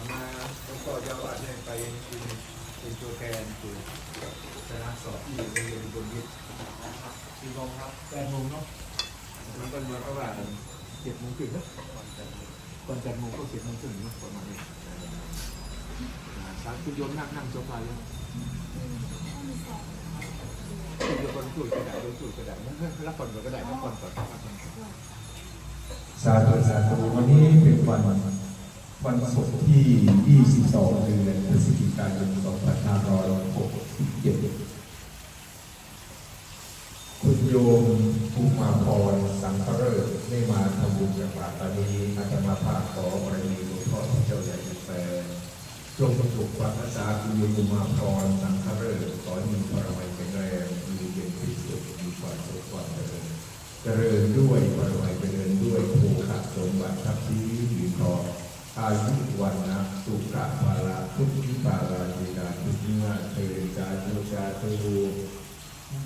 แต่มาต้องต่อยาวาดเนี่ยไปคือเป็นตัวแทนคือชนะสอบที่โรงเรียนบนยิปสี่โมงครับแปดโมงเนาะมันก็มาประมาณเจ็ดโมงครึ่งนะก่อนแปดโมงก็เจ็ดโมงครึ่งนะประมาณนี้สามคุณโยมนั่งนั่งโซฟาเลยคุณโยมคนช่วยก็ได้โยช่วยก็ได้รับก่อนก็ได้รับก่อนก่อนรับก่อนสาธุสาธุวันนี้เป็นวัน วันศุกร์ที่ 22 เดือนพฤศจิกายน 2567 คุณโยมภูมาพรสังฆเริศได้มาทำบุญจากบาตรตอนนี้อาตมาภาพขอบารมีหลวงพ่อเจ้าใหญ่แฟนจงประสบความรักษาคุณโยมภูมาพรสังฆเริศขอให้มีพระมัยแข็งแรงมีเย็นที่สุดมีความสุขความเจริญเจริญด้วย อายุวันนะสุขะภาลาทุกขิปาลาจิดาทุกเมื่อเทจาโยุจาตุ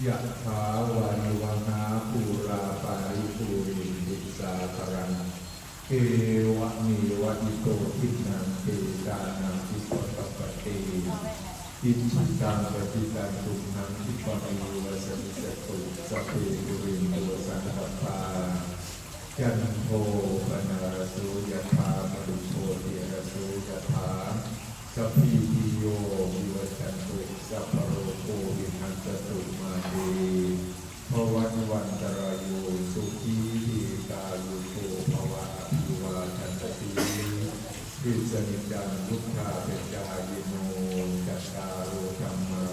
ยะถาวานิวันาปูราปาริปูริยิสาคารังเกวะมีวัติโตทินังเกกานังทิปปปะเตอินทิตังปฏิตังตุมหังทิปะมิวะสัมสตุสัพเพปุริโนสังคปาจันโทปนา พีติโยิวัจตุสัพพโรโควินัสตุมาเตภวันวันตรายโสุขีทีกายุโกภวะอภิวาทันติสิสนิจังลุขาเป็นจายโนจัตตาโรธรรมา